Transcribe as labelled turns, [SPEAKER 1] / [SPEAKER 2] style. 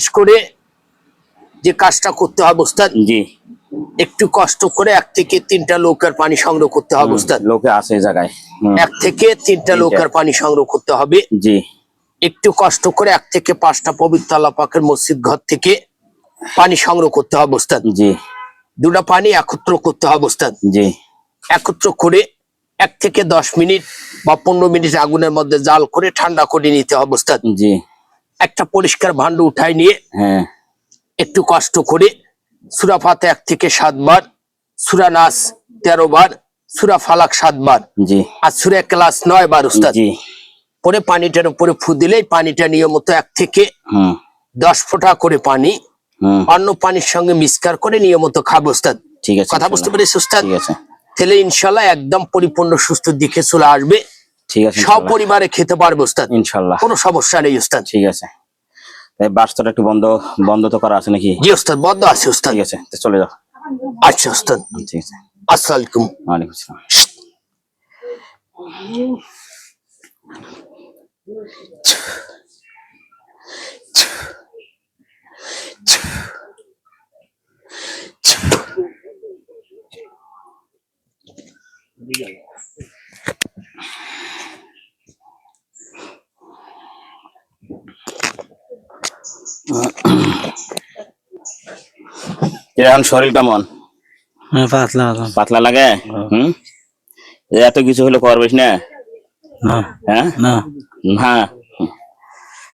[SPEAKER 1] করে যে কাজটা করতে হবে ওস্তাদ
[SPEAKER 2] জি।
[SPEAKER 1] একটু কষ্ট করে এক থেকে তিনটা লোকের পানি সংগ্রহ করতে হবে ওস্তাদ
[SPEAKER 2] লোকে আছে জায়গায়।
[SPEAKER 1] এক থেকে তিনটা লোকের পানি সংগ্রহ করতে হবে।
[SPEAKER 2] জি।
[SPEAKER 1] একটু কষ্ট করে এক থেকে পাঁচটা পবিত্র আল্লাপাকের মসজিদ ঘর থেকে পানি সংগ্রহ করতে হবে ওস্তাদ
[SPEAKER 2] জি।
[SPEAKER 1] দুটা পানি একত্র করতে হবে ওস্তাদ
[SPEAKER 2] জি।
[SPEAKER 1] একত্র করে এক থেকে দশ মিনিট বা পনেরো মিনিট আগুনের মধ্যে জাল করে ঠান্ডা করে নিতে হবে ওস্তাদ
[SPEAKER 2] জি।
[SPEAKER 1] একটা পরিষ্কার ভান্ড উঠায় নিয়ে
[SPEAKER 2] হ্যাঁ।
[SPEAKER 1] একটু কষ্ট করে সুরা ফাতে এক থেকে সাতবার সুরা নাস তেরো বার সুরা ফালাক সাতবার
[SPEAKER 2] জি।
[SPEAKER 1] আর সুরা ক্লাস নয় বার উস্তাদ।
[SPEAKER 2] জি।
[SPEAKER 1] পরে পানিটার উপরে ফু দিলেই পানিটা নিয়মিত এক থেকে
[SPEAKER 2] হুম।
[SPEAKER 1] দশ ফোঁটা করে পানি অন্য পানির সঙ্গে মিক্সকার করে নিয়মিত খাব উস্তাদ।
[SPEAKER 2] ঠিক আছে
[SPEAKER 1] কথা বুঝতে। পেরেছি উস্তাদ?
[SPEAKER 2] ঠিক আছে।
[SPEAKER 1] তাহলে ইনশাল্লাহ একদম পরিপূর্ণ সুস্থ দিকে চলে আসবে।
[SPEAKER 2] ঠিক আছে
[SPEAKER 1] সব পরিবারে খেতে পারবে উস্তাদ।
[SPEAKER 2] ইনশাল্লাহ।
[SPEAKER 1] কোনো সমস্যা নেই উস্তাদ।
[SPEAKER 2] ঠিক আছে। তাই বাসটা একটু বন্ধ বন্ধ তো করা আছে নাকি?
[SPEAKER 1] জি উস্তাদ বন্ধ আছে উস্তাদ।
[SPEAKER 2] ঠিক আছে তো চলে যাও।
[SPEAKER 1] আচ্ছা উস্তাদ।
[SPEAKER 2] ঠিক আছে।
[SPEAKER 1] আসসালামু আলাইকুম
[SPEAKER 2] আসসালাম। এখন শরীর কেমন?
[SPEAKER 3] হ্যাঁ পাতলা পাতলা
[SPEAKER 2] লাগে? হম? এত কিছু হলে করবিস না?
[SPEAKER 3] না।
[SPEAKER 2] হ্যাঁ?
[SPEAKER 3] না।